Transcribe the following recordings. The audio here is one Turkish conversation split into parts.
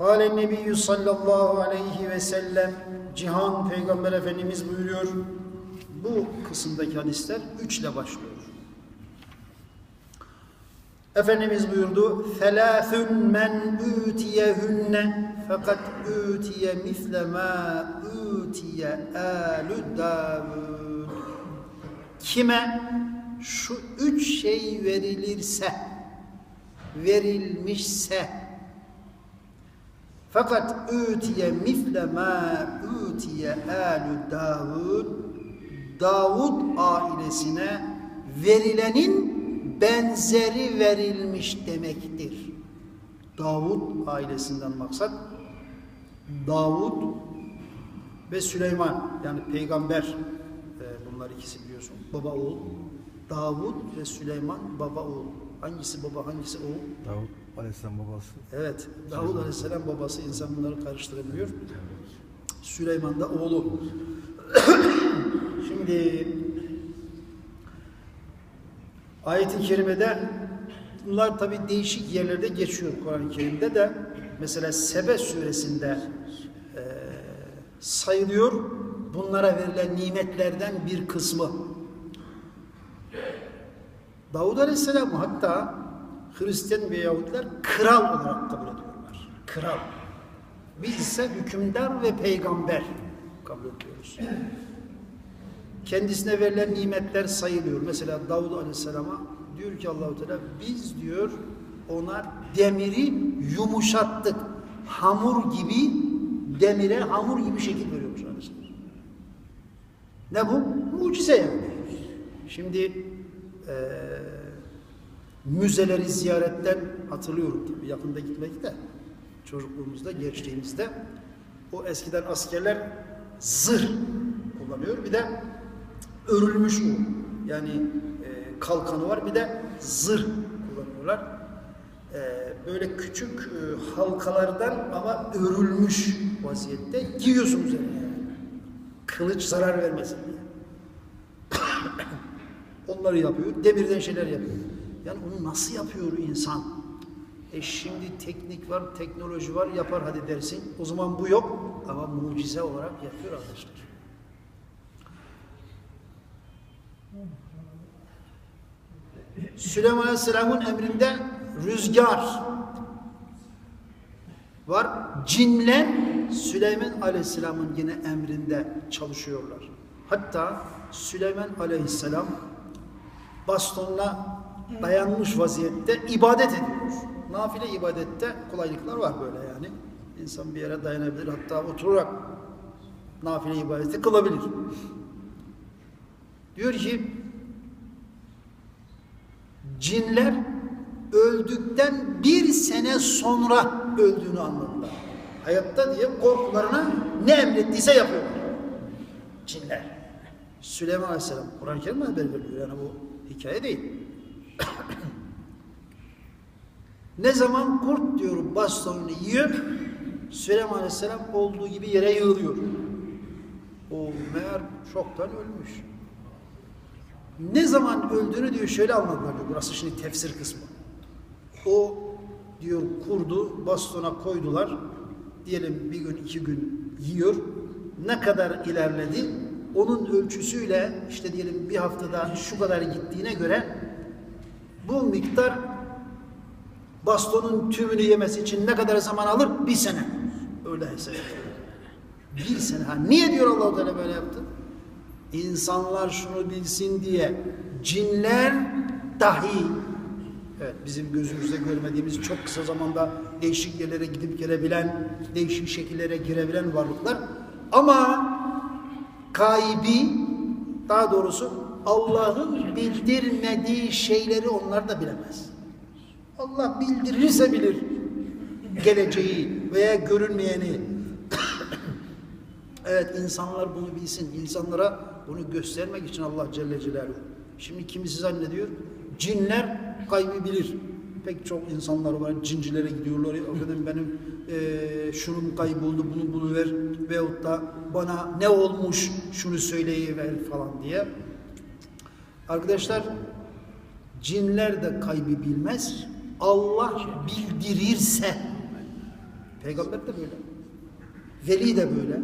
Kâle nebiyyü sallallahu aleyhi ve sellem Cihan Peygamber Efendimiz buyuruyor. Bu kısımdaki hadisler üçle başlıyor. Efendimiz buyurdu Felâthün men ütiyehünne fakat ütiye misle ma ütiye âlü Davud Kime şu üç şey verilirse verilmişse fakat ütiye misle ma ütiye âlü Davud Davud ailesine verilenin benzeri verilmiş demektir. Davud ailesinden maksat Davud ve Süleyman yani peygamber e, bunlar ikisi biliyorsun baba oğul. Davud ve Süleyman baba oğul. Hangisi baba hangisi oğul? Davut Aleyhisselam babası. Evet Davud Aleyhisselam babası insan bunları karıştırabiliyor. Süleyman da oğlu. Şimdi ayet-i kerimede bunlar tabi değişik yerlerde geçiyor Kur'an-ı Kerim'de de mesela Sebe suresinde e, sayılıyor bunlara verilen nimetlerden bir kısmı. Davud Aleyhisselam hatta Hristiyan ve Yahudiler kral olarak kabul ediyorlar. Kral. Biz ise hükümdar ve peygamber kabul ediyoruz. Kendisine verilen nimetler sayılıyor. Mesela Davud Aleyhisselam'a diyor ki Allahu Teala biz diyor ona demiri yumuşattık. Hamur gibi demire hamur gibi şekil veriyormuş Aleyhisselam. Ne bu? Mucize yani. Şimdi eee müzeleri ziyaretten hatırlıyorum tabii yakında gitmek de çocukluğumuzda, gençliğimizde o eskiden askerler zırh kullanıyor. Bir de örülmüş o. Yani e, kalkanı var bir de zırh kullanıyorlar. E, böyle küçük e, halkalardan ama örülmüş vaziyette giyiyorsun üzerine yani. Kılıç zarar vermesin diye. Onları yapıyor. Demirden şeyler yapıyor. Yani onu nasıl yapıyor insan? E şimdi teknik var, teknoloji var, yapar hadi dersin. O zaman bu yok ama mucize olarak yapıyor arkadaşlar. Süleyman Aleyhisselam'ın emrinde rüzgar var. Cinler Süleyman Aleyhisselam'ın yine emrinde çalışıyorlar. Hatta Süleyman Aleyhisselam bastonla dayanmış vaziyette ibadet ediyor. Nafile ibadette kolaylıklar var böyle yani. İnsan bir yere dayanabilir hatta oturarak nafile ibadeti kılabilir. Diyor ki cinler öldükten bir sene sonra öldüğünü anladılar. Hayatta diye korkularına ne emrettiyse yapıyorlar. Cinler. Süleyman Aleyhisselam Kur'an-ı Kerim'e haber veriyor. Yani bu hikaye değil. Ne zaman kurt diyor bastonunu yiyor Süleyman Aleyhisselam olduğu gibi yere yığılıyor. O meğer çoktan ölmüş. Ne zaman öldüğünü diyor şöyle anladılar diyor. Burası şimdi tefsir kısmı. O diyor kurdu bastona koydular. Diyelim bir gün iki gün yiyor. Ne kadar ilerledi? Onun ölçüsüyle işte diyelim bir haftada şu kadar gittiğine göre bu miktar bastonun tümünü yemesi için ne kadar zaman alır? Bir sene. Öyle hesap. Bir sene. Ha, niye diyor Allah-u Teala böyle yaptı? İnsanlar şunu bilsin diye cinler dahi evet bizim gözümüzde görmediğimiz çok kısa zamanda değişik yerlere gidip gelebilen, değişik şekillere girebilen varlıklar ama gaybi daha doğrusu Allah'ın bildirmediği şeyleri onlar da bilemez. Allah bildirirse bilir geleceği veya görünmeyeni. evet insanlar bunu bilsin. İnsanlara bunu göstermek için Allah Celle Celaluhu. Şimdi kimisi zannediyor cinler kaybı bilir. Pek çok insanlar var cincilere gidiyorlar. Efendim benim e, şunun kayboldu bunu bunu ver veyahut da bana ne olmuş şunu söyleyiver falan diye. Arkadaşlar cinler de kaybı bilmez. Allah bildirirse Peygamber de böyle. Veli de böyle.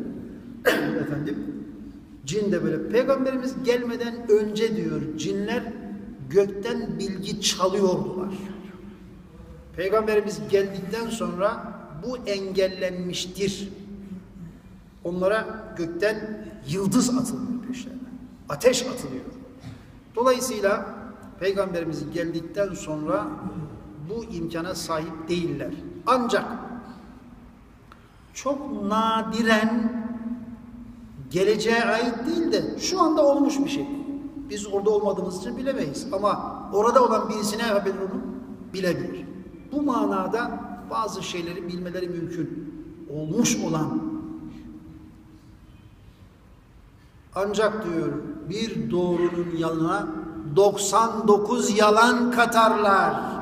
Efendim cin de böyle. Peygamberimiz gelmeden önce diyor cinler gökten bilgi çalıyordular. Peygamberimiz geldikten sonra bu engellenmiştir. Onlara gökten yıldız atılıyor peşlerine. Ateş atılıyor. Dolayısıyla Peygamberimiz geldikten sonra bu imkana sahip değiller. Ancak çok nadiren geleceğe ait değil de şu anda olmuş bir şey. Biz orada olmadığımız için bilemeyiz. Ama orada olan birisi ne yapabilir onu? Bilebilir. Bu manada bazı şeyleri bilmeleri mümkün. Olmuş olan ancak diyor bir doğrunun yanına 99 yalan katarlar.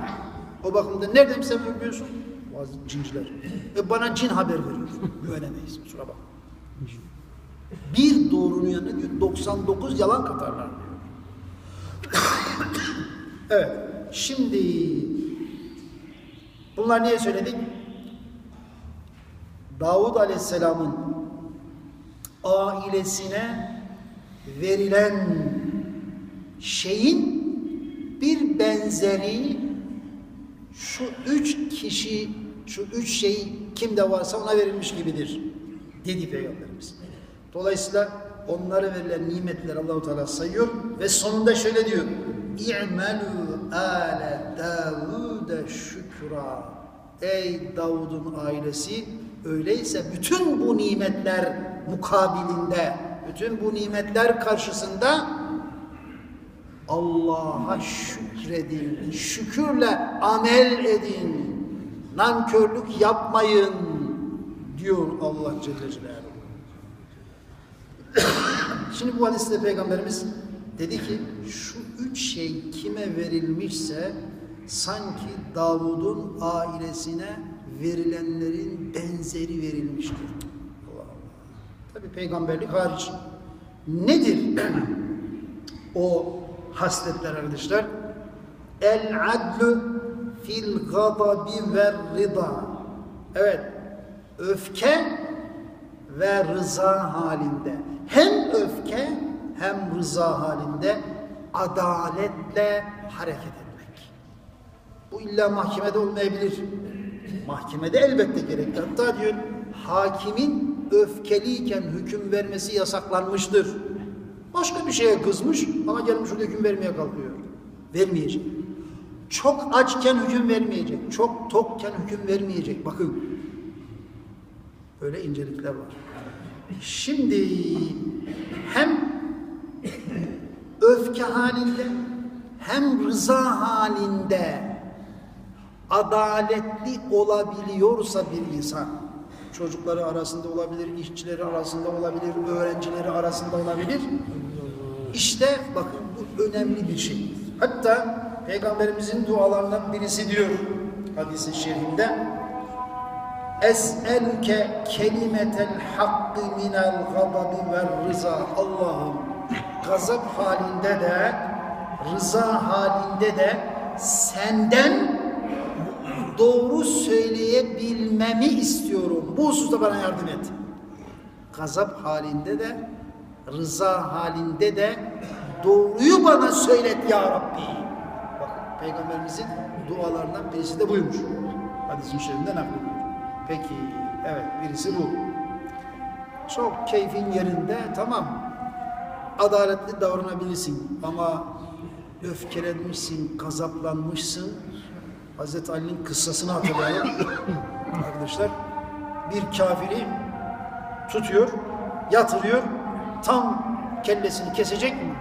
O bakımda nereden sen biliyorsun? Bazı cinciler. E bana cin haber veriyor. Güvenemeyiz. Kusura bak. Bir doğrunun yanına diyor 99 yalan katarlar diyor. evet. Şimdi bunlar niye söyledik? Davud Aleyhisselam'ın ailesine verilen şeyin bir benzeri şu üç kişi, şu üç şey kimde varsa ona verilmiş gibidir dedi Peygamberimiz. Dolayısıyla onlara verilen nimetleri Allahu Teala sayıyor ve sonunda şöyle diyor. İ'melû âle Davud'e şükra. Ey Davud'un ailesi öyleyse bütün bu nimetler mukabilinde, bütün bu nimetler karşısında Allah'a şükredin, şükürle amel edin, nankörlük yapmayın diyor Allah Celle Celaluhu. Şimdi bu hadiste Peygamberimiz dedi ki şu üç şey kime verilmişse sanki Davud'un ailesine verilenlerin benzeri verilmiştir. Allah Allah. Tabi peygamberlik hariç. Nedir o hasletler arkadaşlar? El adlu fil gadabi ve rıda. Evet. Öfke ve rıza halinde. Hem öfke hem rıza halinde adaletle hareket etmek. Bu illa mahkemede olmayabilir. Mahkemede elbette gerekli. Hatta diyor hakimin öfkeliyken hüküm vermesi yasaklanmıştır. Başka bir şeye kızmış ama gelmiş orada hüküm vermeye kalkıyor. Vermeyecek. Çok açken hüküm vermeyecek. Çok tokken hüküm vermeyecek. Bakın. Böyle incelikler var. Şimdi hem öfke halinde hem rıza halinde adaletli olabiliyorsa bir insan çocukları arasında olabilir, işçileri arasında olabilir, öğrencileri arasında olabilir. İşte bakın bu önemli bir şey. Hatta Peygamberimizin dualarından birisi diyor hadisi şerifinde Es'elke kelimetel hakkı minel gadabi ve rıza Allah'ım gazap halinde de rıza halinde de senden doğru söyleyebilmemi istiyorum. Bu hususta bana yardım et. Gazap halinde de rıza halinde de doğruyu bana söylet ya Rabbi. Bak Peygamberimizin dualarından birisi de buymuş. Hadisin şerifinden naklediyor. Peki evet birisi bu. Çok keyfin yerinde tamam. Adaletli davranabilirsin ama öfkelenmişsin, gazaplanmışsın. Hazreti Ali'nin kıssasını hatırlayalım. Arkadaşlar bir kafiri tutuyor, yatırıyor, tam kellesini kesecek mi?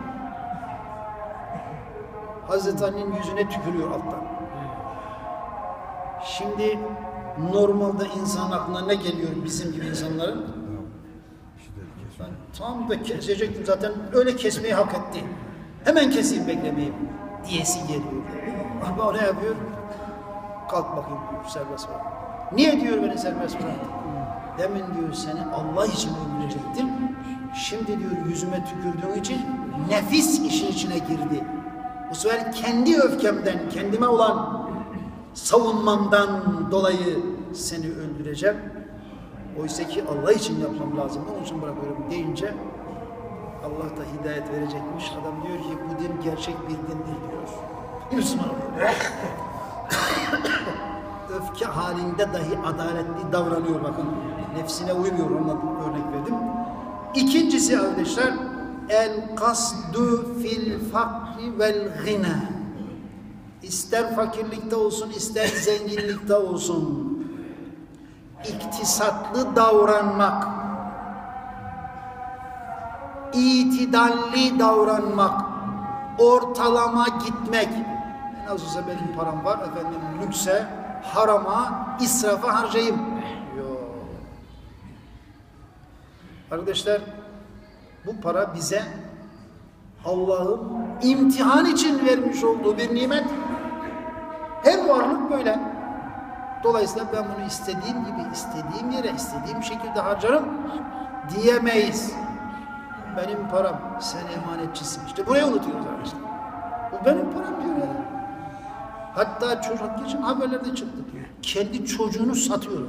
Hazreti Ali'nin yüzüne tükürüyor alttan. Şimdi normalde insan aklına ne geliyor bizim gibi insanların? Ben tam da kesecektim zaten öyle kesmeyi hak etti. Hemen keseyim beklemeyeyim diyesi geliyor. Ama o ne yapıyor? Kalk bakayım serbest bırak. Niye diyor beni serbest bırak? Demin diyor seni Allah için öldürecektim. Şimdi diyor yüzüme tükürdüğün için nefis işin içine girdi. Bu sefer kendi öfkemden, kendime olan savunmamdan dolayı seni öldüreceğim. Oysa ki Allah için yapmam lazım. Onun için bırakıyorum deyince Allah da hidayet verecekmiş. Adam diyor ki bu din gerçek bir dindir diyor. Müslüman oluyor. Öfke halinde dahi adaletli davranıyor bakın. Nefsine uymuyor anladım örnek verdim. İkincisi arkadaşlar el kasdu fil fakri vel gina. İster fakirlikte olsun ister zenginlikte olsun. İktisatlı davranmak itidalli davranmak, ortalama gitmek. Nasıl olsa benim param var, efendim lükse, harama, israfa harcayayım. Yok. Arkadaşlar, bu para bize Allah'ın imtihan için vermiş olduğu bir nimet. Her varlık böyle. Dolayısıyla ben bunu istediğim gibi, istediğim yere, istediğim şekilde harcarım diyemeyiz. Benim param, sen emanetçisin. İşte burayı unutuyoruz arkadaşlar. Bu benim param diyor yani. Hatta çocuk geçen haberlerde çıktı. Kendi çocuğunu satıyor.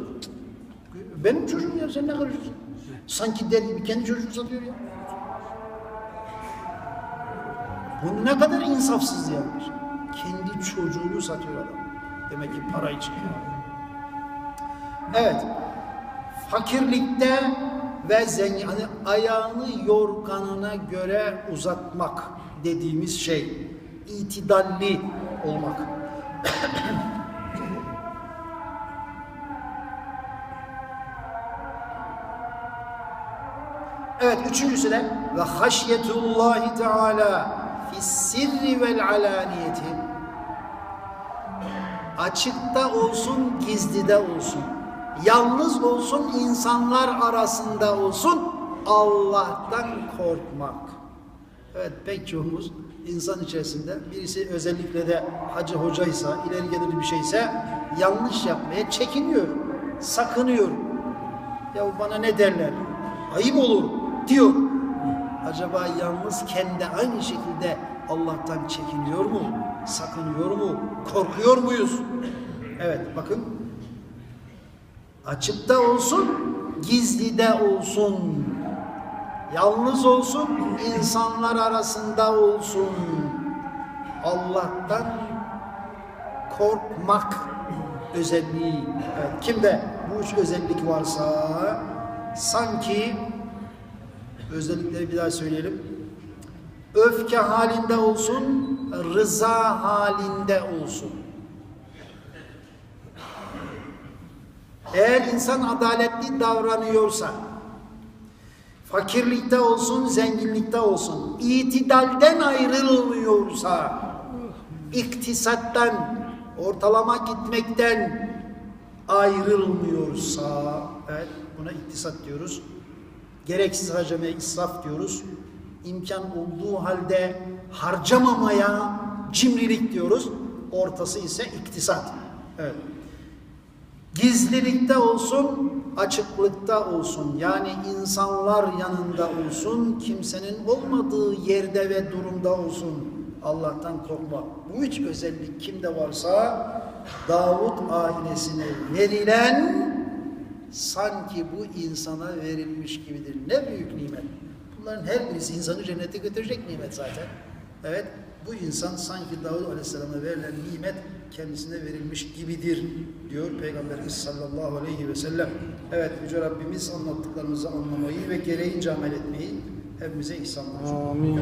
Benim çocuğum ya sen ne karışıyorsun? Sanki der gibi kendi çocuğunu satıyor ya. Bu ne kadar insafsız yapmış. Kendi çocuğunu satıyor adam. Demek ki para için. Evet. Fakirlikte ve zengin, hani ayağını yorganına göre uzatmak dediğimiz şey. itidalli olmak. üçüncüsü de ve haşyetullahi teala fissirri vel alaniyeti açıkta olsun gizlide olsun yalnız olsun insanlar arasında olsun Allah'tan korkmak. Evet pek çoğumuz insan içerisinde birisi özellikle de hacı hocaysa ileri gelir bir şeyse yanlış yapmaya çekiniyor, sakınıyor. Ya bana ne derler? Ayıp olur diyor. Acaba yalnızken de aynı şekilde Allah'tan çekiniyor mu? Sakınıyor mu? Korkuyor muyuz? Evet bakın açıkta olsun, gizlide olsun. Yalnız olsun, insanlar arasında olsun. Allah'tan korkmak özelliği. Evet, kimde bu üç özellik varsa sanki özellikleri bir daha söyleyelim. Öfke halinde olsun, rıza halinde olsun. Eğer insan adaletli davranıyorsa, fakirlikte olsun, zenginlikte olsun, itidalden ayrılmıyorsa, iktisattan, ortalama gitmekten ayrılmıyorsa, evet buna iktisat diyoruz. Gereksiz harcamaya israf diyoruz. İmkan olduğu halde harcamamaya cimrilik diyoruz. Ortası ise iktisat. Evet. Gizlilikte olsun, açıklıkta olsun. Yani insanlar yanında olsun, kimsenin olmadığı yerde ve durumda olsun. Allah'tan korkma. Bu üç özellik kimde varsa Davut ailesine verilen sanki bu insana verilmiş gibidir. Ne büyük nimet. Bunların her birisi insanı cennete götürecek nimet zaten. Evet, bu insan sanki Davud Aleyhisselam'a verilen nimet kendisine verilmiş gibidir diyor Peygamberimiz sallallahu aleyhi ve sellem. Evet Yüce Rabbimiz anlattıklarımızı anlamayı ve gereğince amel etmeyi hepimize ihsan. Amin.